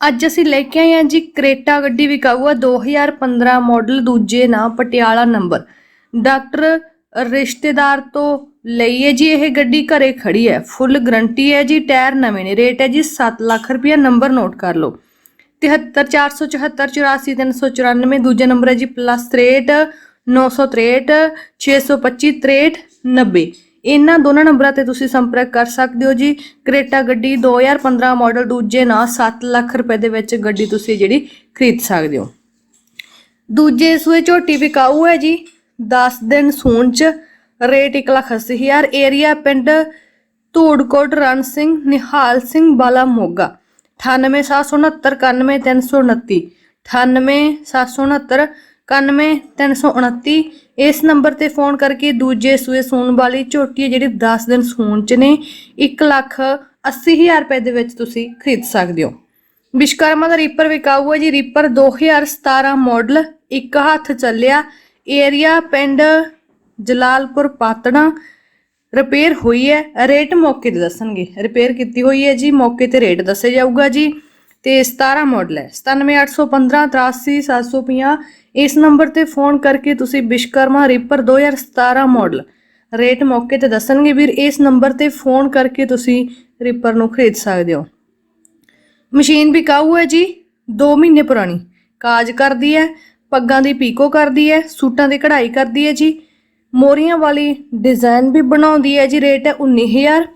ਅੱਜ ਅਸੀਂ ਲੈ ਕੇ ਆਏ ਹਾਂ ਜੀ ਕਰੇਟਾ ਗੱਡੀ ਵਿਕਾਊ ਆ 2015 ਮਾਡਲ ਦੂਜੇ ਨਾਂ, ਪਟਿਆਲਾ ਨੰਬਰ। ਡਾਕਟਰ, ਰਿਸ਼ਤੇਦਾਰ ਤੋਂ ਲਈਏ ਜੀ ਇਹ ਗੱਡੀ, ਘਰੇ ਖੜੀ ਹੈ। ਫੁੱਲ ਗਰੰਟੀ ਹੈ ਜੀ, ਟਾਇਰ ਨਵੇਂ ਨੇ। ਰੇਟ ਹੈ ਜੀ 7 ਲੱਖ ਰੁਪਇਆ, ਨੰਬਰ ਨੋਟ ਕਰ ਲਓ। 7347484394 ਦੂਜਾ ਨੰਬਰ ਹੈ ਜੀ +63 963 625 63 90 ਇਹਨਾਂ ਦੋਨਾਂ ਨੰਬਰਾਂ ਤੇ ਤੁਸੀਂ ਸੰਪਰਕ ਕਰ ਸਕਦੇ ਹੋ ਜੀ। ਕਰੇਟਾ ਗੱਡੀ 2015 ਮਾਡਲ ਦੂਜੇ ਨਾਲ 7 ਲੱਖ ਰੁਪਏ ਦੇ ਵਿੱਚ ਗੱਡੀ ਤੁਸੀਂ ਜਿਹੜੀ ਖਰੀਦ ਸਕਦੇ ਹੋ। ਦੂਜੇ ਸੂਏ ਝੋਟੀ ਵਿਕਾਊ ਹੈ ਜੀ। 10 ਦਿਨ ਸੂਣ ਚ ਰੇਟ 1 ਲੱਖ ਅੱਸੀ ਹਜ਼ਾਰ। ਏਰੀਆ ਪਿੰਡ ਧੂੜਕੋਟ ਰਣ ਸਿੰਘ, ਨਿਹਾਲ ਸਿੰਘ, ਬਾਲਾ ਮੋਗਾ। 9876699329 987669 91329 ਇਸ ਨੰਬਰ ਤੇ ਫੋਨ ਕਰਕੇ ਦੂਜੇ ਸੂਏ ਸੂਣ ਵਾਲੀ ਝੋਟੀ ਹੈ ਜਿਹੜੀ 10 ਦਿਨ ਸੂਣ ਚ ਨੇ 1 ਲੱਖ 80 ਹਜ਼ਾਰ ਰੁਪਏ ਦੇ ਵਿੱਚ ਤੁਸੀਂ ਖਰੀਦ ਸਕਦੇ ਹੋ। ਵਿਸ਼ਕਰਮਾ ਦਾ ਰੀਪਰ ਵਿਕਾਊ ਹੈ ਜੀ, ਰੀਪਰ 2017 ਮਾਡਲ, ਇੱਕ ਹੱਥ ਚੱਲਿਆ, ਏਰੀਆ ਪਿੰਡ ਜਲਾਲਪੁਰ ਪਾਤਣਾ ਰਿਪੇਅਰ ਹੋਈ ਹੈ। ਰੇਟ ਮੌਕੇ ਤੇ ਦੱਸਣਗੇ। ਰਿਪੇਅਰ ਕੀਤੀ ਹੋਈ ਹੈ ਜੀ, ਮੌਕੇ ਤੇ ਰੇਟ ਦੱਸਿਆ ਜਾਊਗਾ ਜੀ। ਤੇ 17 ਮਾਡਲ ਹੈ। 97815 83750 ਇਸ ਨੰਬਰ ਤੇ ਫੋਨ ਕਰਕੇ ਤੁਸੀਂ ਵਿਸ਼ਕਰਮਾ ਰੀਪਰ 2017 ਮਾਡਲ ਰੇਟ ਮੌਕੇ ਤੇ ਦੱਸਣਗੇ ਵੀਰ, ਇਸ ਨੰਬਰ ਤੇ ਫੋਨ ਕਰਕੇ ਤੁਸੀਂ ਰੀਪਰ ਨੂੰ ਖਰੀਦ ਸਕਦੇ ਹੋ। ਮਸ਼ੀਨ ਬਿਕਾਊ ਹੈ ਜੀ? 2 ਮਹੀਨੇ ਪੁਰਾਣੀ। ਕਾਜ ਕਰਦੀ ਹੈ, ਪੱਗਾਂ ਦੀ ਪੀਕੋ ਕਰਦੀ ਹੈ, ਸੂਟਾਂ ਦੀ ਕਢਾਈ ਕਰਦੀ ਹੈ ਜੀ। ਮੋਰੀਆਂ ਵਾਲੀ ਡਿਜ਼ਾਈਨ ਵੀ ਬਣਾਉਂਦੀ ਹੈ ਜੀ। ਰੇਟ ਹੈ 19000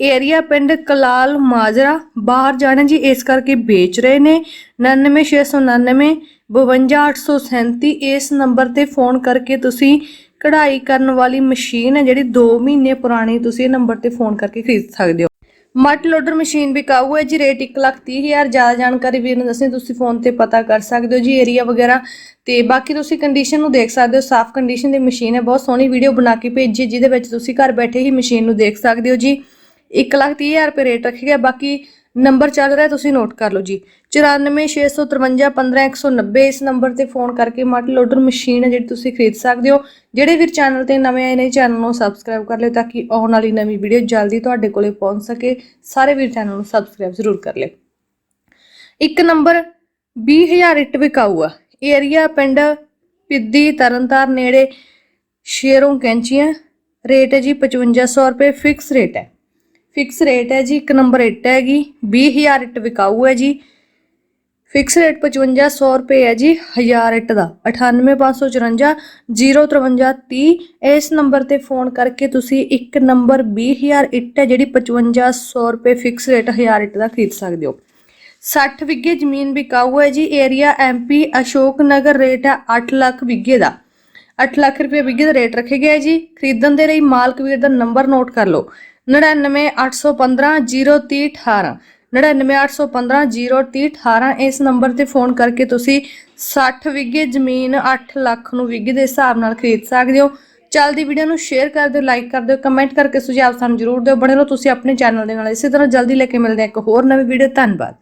ਏਰੀਆ ਪਿੰਡ ਕਲਾਲ ਮਾਜਰਾ, ਬਾਹਰ ਜਾਣਾ ਜੀ ਇਸ ਕਰਕੇ ਵੇਚ ਰਹੇ ਨੇ। 99699 52837 ਇਸ ਨੰਬਰ ਤੇ ਫੋਨ ਕਰਕੇ ਤੁਸੀਂ ਕਢਾਈ ਕਰਨ ਵਾਲੀ ਮਸ਼ੀਨ ਹੈ ਜਿਹੜੀ 2 ਮਹੀਨੇ ਪੁਰਾਣੀ ਤੁਸੀਂ ਇਹ ਨੰਬਰ ਤੇ ਫੋਨ ਕਰਕੇ ਖਰੀਦ ਸਕਦੇ ਹੋ। ਮਟ ਲੋਡਰ ਮਸ਼ੀਨ ਵਿਕਾਊ ਹੈ ਜੀ, ਰੇਟ 130000 ਜ਼ਿਆਦਾ ਜਾਣਕਾਰੀ ਵੀਰ ਨੂੰ ਦੱਸਣੀ ਤੁਸੀਂ ਫੋਨ ਤੇ ਪਤਾ ਕਰ ਸਕਦੇ ਹੋ ਜੀ ਏਰੀਆ ਵਗੈਰਾ। ਤੇ ਬਾਕੀ ਤੁਸੀਂ ਕੰਡੀਸ਼ਨ ਨੂੰ ਦੇਖ ਸਕਦੇ ਹੋ, ਸਾਫ਼ ਕੰਡੀਸ਼ਨ ਦੀ ਮਸ਼ੀਨ ਹੈ, ਬਹੁਤ ਸੋਹਣੀ ਵੀਡੀਓ ਬਣਾ ਕੇ ਭੇਜੀ ਜਿਹਦੇ ਵਿੱਚ ਤੁਸੀਂ ਘਰ ਬੈਠੇ ਹੀ ਮਸ਼ੀਨ ਨੂੰ ਦੇਖ ਸਕਦੇ ਹੋ ਜੀ। 130000 ਰੁਪਏ ਰੇਟ ਰੱਖਿਆ ਗਿਆ, ਬਾਕੀ ਨੰਬਰ ਚੱਲ ਰਿਹਾ, ਤੁਸੀਂ ਨੋਟ ਕਰ ਲਓ ਜੀ। 9465515190 ਇਸ ਨੰਬਰ ਤੇ ਫੋਨ ਕਰਕੇ ਮਟ ਲੋਡਰ ਮਸ਼ੀਨ ਹੈ ਜਿਹੜੀ ਤੁਸੀਂ ਖਰੀਦ ਸਕਦੇ ਹੋ। ਜਿਹੜੇ ਵੀਰ ਚੈਨਲ ਤੇ ਨਵੇਂ ਆਏ ਨੇ ਚੈਨਲ ਨੂੰ ਸਬਸਕ੍ਰਾਈਬ ਕਰ ਲਿਓ ਤਾਂ ਕਿ ਆਉਣ ਵਾਲੀ ਨਵੀਂ ਵੀਡੀਓ ਜਲਦੀ ਤੁਹਾਡੇ ਕੋਲੇ ਪਹੁੰਚ ਸਕੇ। ਸਾਰੇ ਵੀਰ ਚੈਨਲ ਨੂੰ ਸਬਸਕ੍ਰਾਈਬ ਜ਼ਰੂਰ ਕਰ ਲਿਓ। ਇੱਕ ਨੰਬਰ 20000 ਇੱਟ ਵਿਕਾਊ ਆ ਏਰੀਆ ਪਿੰਡ ਪਿੱਦੀ ਤਰਨਤਾਰ ਨੇੜੇ ਸ਼ੇਰੋਂ ਕੈਂਚੀਆਂ। ਰੇਟ ਹੈ ਜੀ 5500 ਰੁਪਏ ਫਿਕਸ ਰੇਟ ਹੈ। ਫਿਕਸ ਰੇਟ ਹੈ ਜੀ, ਇੱਕ ਨੰਬਰ ਇੱਟ ਹੈਗੀ 20000 ਇੱਟ ਵਿਕਾਊ ਹੈ ਜੀ। ਫਿਕਸ ਰੇਟ 5500 ਰੁਪਏ ਹੈ ਜੀ 1000 ਇੱਟ ਦਾ। 98554 05330 ਇਸ ਨੰਬਰ ਤੇ ਫੋਨ ਕਰਕੇ ਤੁਸੀਂ ਇੱਕ ਨੰਬਰ 20000 ਇੱਟ ਹੈ ਜਿਹੜੀ 5500 ਰੁਪਏ ਫਿਕਸ ਰੇਟ 1000 ਇੱਟ ਦਾ ਖਰੀਦ ਸਕਦੇ ਹੋ। 60 ਵਿਗੇ ਜ਼ਮੀਨ ਵਿਕਾਊ ਹੈ ਜੀ area MP Ashok Nagar rate ਹੈ 8 ਲੱਖ ਵਿਗੇ ਦਾ। 8 ਲੱਖ ਰੁਪਏ ਵਿਗੇ ਦਾ ਰੇਟ ਰੱਖੇ ਗਿਆ ਜੀ। ਖਰੀਦਣ ਦੇ ਲਈ ਮਾਲਕ ਵੀਰ ਦਾ ਨੰਬਰ ਨੋਟ ਕਰ ਲਓ। 9981500318 9981500318 ਇਸ ਨੰਬਰ ਤੇ ਫੋਨ ਕਰਕੇ ਤੁਸੀਂ 60 ਵਿਗੇ ਜ਼ਮੀਨ 8 ਲੱਖ ਨੂੰ ਵਿਗੇ ਦੇ ਹਿਸਾਬ ਨਾਲ ਖਰੀਦ ਸਕਦੇ ਹੋ। ਚੱਲਦੀ ਵੀਡੀਓ ਨੂੰ ਸ਼ੇਅਰ ਕਰ ਦਿਓ ਲਾਈਕ ਕਰ ਦਿਓ ਕਮੈਂਟ ਕਰਕੇ ਸੁਝਾਅ ਸਾਨੂੰ ਜ਼ਰੂਰ ਦਿਓ। ਬਣੇ ਰਹੋ ਤੁਸੀਂ ਆਪਣੇ ਚੈਨਲ ਦੇ ਨਾਲ। ਇਸੇ ਤਰ੍ਹਾਂ ਜਲਦੀ ਲੈ ਕੇ ਮਿਲਦੇ ਹਾਂ ਇੱਕ ਹੋਰ ਨਵੀਂ ਵੀਡੀਓ ਧੰਨਵਾਦ।